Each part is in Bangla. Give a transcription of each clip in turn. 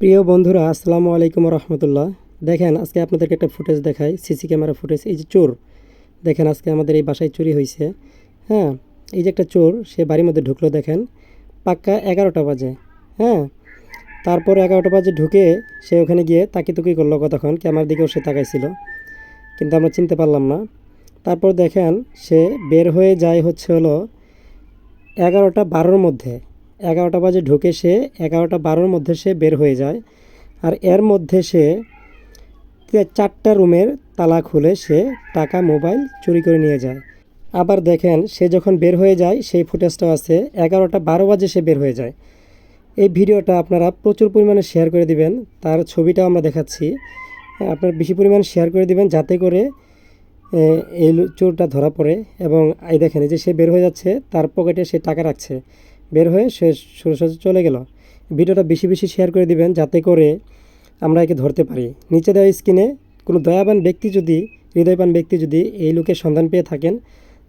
প্রিয় বন্ধুরা, আসসালামু আলাইকুম রহমতুল্লাহ। দেখেন, আজকে আপনাদেরকে একটা ফুটেজ দেখাই, সিসি ক্যামেরা ফুটেজ। এই যে চোর, দেখেন আজকে আমাদের এই বাসায় চুরি হয়েছে হ্যাঁ এই যে একটা চোর, সে বাড়ির মধ্যে ঢুকলো, দেখেন, পাক্কা এগারোটা বাজে। হ্যাঁ তারপর এগারোটা বাজে ঢুকে সে ওখানে গিয়ে তাকি তুকি করল কতক্ষণ, ক্যামেরার দিকেও সে তাকাইছিল। কিন্তু আমরা চিনতে পারলাম না। তারপর দেখেন, সে বের হয়ে যায় হচ্ছে হলো এগারোটা বারোর মধ্যে। এগারোটা বাজে ঢুকে সে এগারোটা বারোর মধ্যে সে বের হয়ে যায়। আর এর মধ্যে সে চারটা রুমের তালা খুলে সে টাকা, মোবাইল চুরি করে নিয়ে যায়। আবার দেখেন সে যখন বের হয়ে যায়, সেই ফুটেজটাও আছে। এগারোটা বারো বাজে সে বের হয়ে যায়। এই ভিডিওটা আপনারা প্রচুর পরিমাণে শেয়ার করে দিবেন। তার ছবিটাও আমরা দেখাচ্ছি। আপনারা বেশি পরিমাণ শেয়ার করে দিবেন যাতে করে এই চোরটা ধরা পড়ে। এবং এই দেখেন, এই যে সে বের হয়ে যাচ্ছে, তার পকেটে সে টাকা রাখছে। বের হয়ে সে সোজা চলে গেল। ভিডিওটা বেশি বেশি শেয়ার করে দিবেন যাতে করে আমরা একে ধরতে পারি। নিচে দেওয়া স্ক্রিনে কোনো দয়াবান ব্যক্তি যদি, হৃদয়বান ব্যক্তি যদি এই লোকের সন্ধান পেয়ে থাকেন,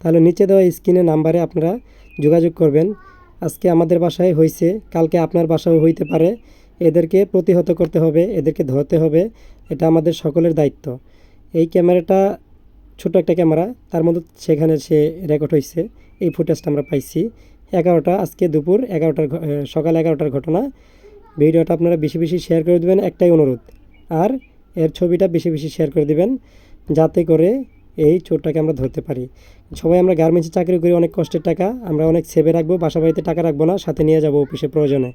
তাহলে নিচে দেওয়া স্ক্রিনে নাম্বারে আপনারা যোগাযোগ করবেন। আজকে আমাদের বাসায় হয়েছে কালকে আপনার বাসাও হইতে পারে। এদেরকে প্রতিহত করতে হবে, এদেরকে ধরতে হবে, এটা আমাদের সকলের দায়িত্ব। এই ক্যামেরাটা ছোট একটা ক্যামেরা, তার মধ্যে সেখানে সে রেকর্ড হয়েছে এই ফুটেজটা আমরা পাইছি। এগারোটা, আজকে দুপুর এগারোটার সকাল এগারোটার ঘটনা। ভিডিওটা আপনারা বেশি বেশি শেয়ার করে দেবেন, একটাই অনুরোধ। আর এর ছবিটা বেশি বেশি শেয়ার করে দেবেন, যাতে করে এই চোরটাকে আমরা ধরতে পারি। সবাই আমরা গার্মেন্টসে চাকরি করি, অনেক কষ্টের টাকা, আমরা অনেক সেভে রাখব, বাসা বাড়িতে টাকা রাখব না, সাথে নিয়ে যাব অফিসে প্রয়োজনে।